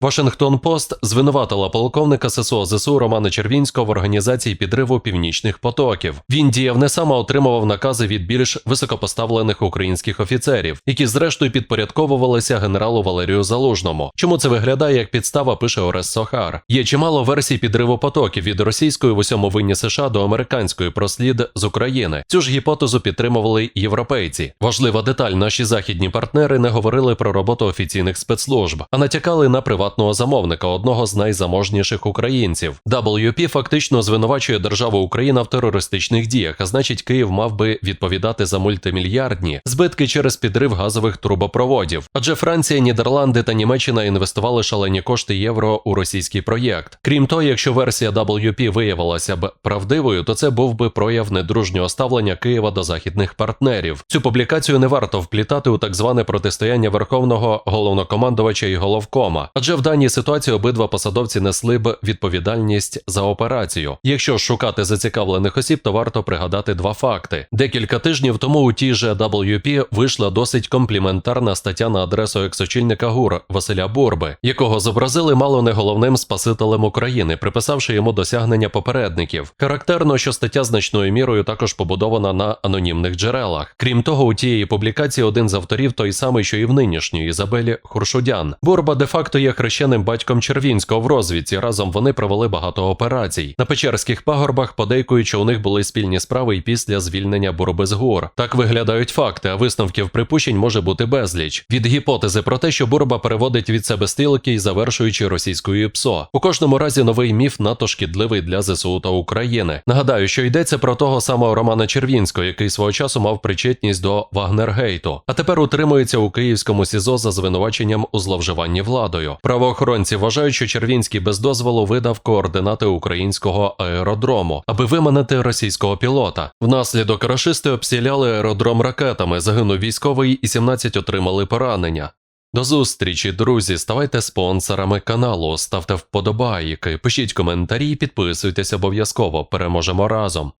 Вашингтон Пост звинуватила полковника ССО ЗСУ Романа Червінського в організації підриву північних потоків. Він діяв не сам, а отримував накази від більш високопоставлених українських офіцерів, які зрештою підпорядковувалися генералу Валерію Залужному. Чому це виглядає як підстава? Пише Орес Сохар. Є чимало версій підриву потоків від російської в усьому винні США до американської про слід з України. Цю ж гіпотезу підтримували європейці. Важлива деталь: наші західні партнери не говорили про роботу офіційних спецслужб, а натякали на приватного замовника, одного з найзаможніших українців. WP фактично звинувачує державу Україна в терористичних діях, а значить, Київ мав би відповідати за мультимільярдні збитки через підрив газових трубопроводів. Адже Франція, Нідерланди та Німеччина інвестували шалені кошти євро у російський проєкт. Крім того, якщо версія WP виявилася б правдивою, то це був би прояв недружнього ставлення Києва до західних партнерів. Цю публікацію не варто вплітати у так зване протистояння верховного головнокомандувача і головкома, адже в даній ситуації обидва посадовці несли б відповідальність за операцію. Якщо шукати зацікавлених осіб, то варто пригадати два факти. Декілька тижнів тому у тій же WP вийшла досить компліментарна стаття на адресу ексочільника ГУР Василя Бурби, якого зобразили мало не головним спасителем України, приписавши йому досягнення попередників. Характерно, що стаття значною мірою також побудована на анонімних джерелах. Крім того, у тієї публікації один з авторів той самий, що і в нинішньої Ізабелі Хуршудян. Бурба де-факто є хрещеним батьком Червінського в розвідці. Разом вони провели багато операцій. На Печерських пагорбах подейкують, що у них були спільні справи і після звільнення Бурби з гор. Так виглядають факти, а висновків припущень може бути безліч. Від гіпотези про те, що Бурба переводить від себе стилки і завершуючи російською ПСО. У кожному разі новий міф надто шкідливий для ЗСУ та України. Нагадаю, що йдеться про того самого Романа Червінського, який свого часу мав причетність до Вагнергейту, а тепер утримується у київському СІЗО за звинуваченням у зловживанні владою. Правоохоронці вважають, що Червінський без дозволу видав координати українського аеродрому, аби виманити російського пілота. Внаслідок рашисти обстріляли аеродром ракетами. Загинув військовий і 17 отримали поранення. До зустрічі, друзі. Ставайте спонсорами каналу, ставте вподобайки, пишіть коментарі, підписуйтесь обов'язково. Переможемо разом.